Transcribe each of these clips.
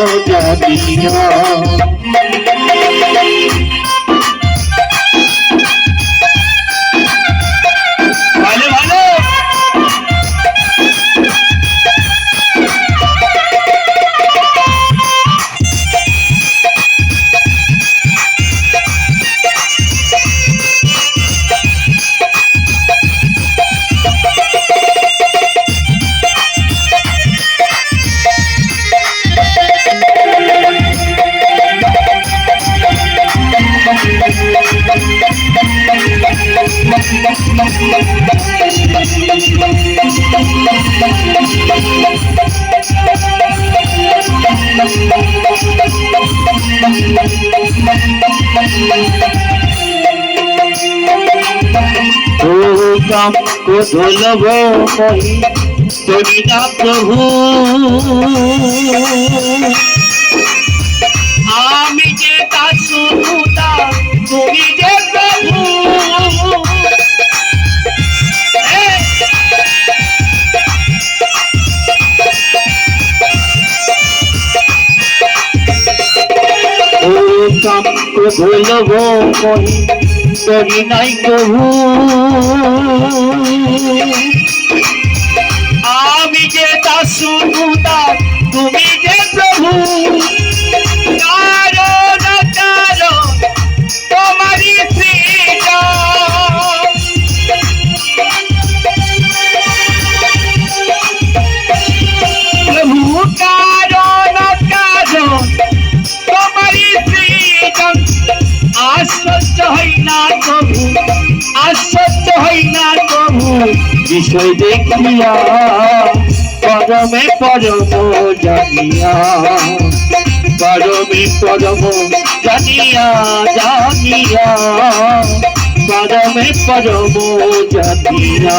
জানিয়া কাম কোধলভ কহি করি না প্রভু ও কাম কোধলভ কহি করি নাই প্রভু। আমি যে শুনুতা তুমি যে প্রভু প্রভু আশ্চর্য হই না প্রভু, আশ্চর্য হই না প্রভু, বিষয় দেখিয়া, পরমে পরম জানিয়া, পরমে পরম জানিয়া জানিয়া, পরমে পরম জানিয়া।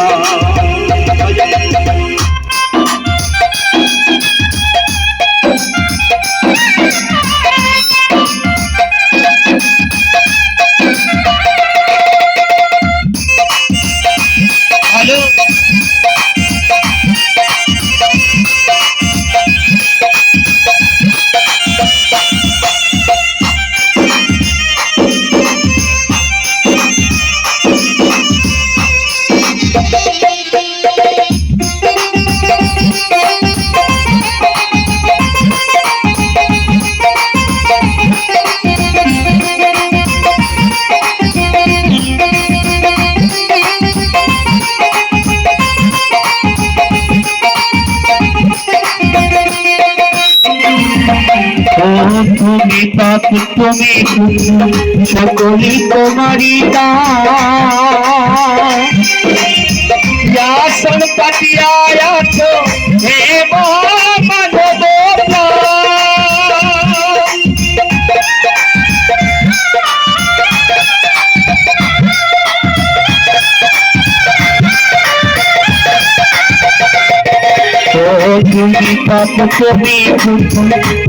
তুমি পাপ তুমি সকলি তোমারি দাসন পাটিয়া আছো হে তুমি পাপ কবি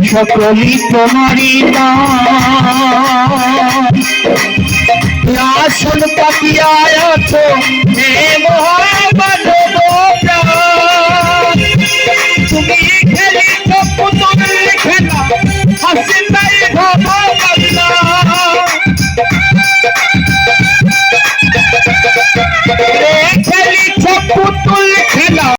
সকলি তোমারি আসন পাতিয়া আছো হে মহামানব প্রাণ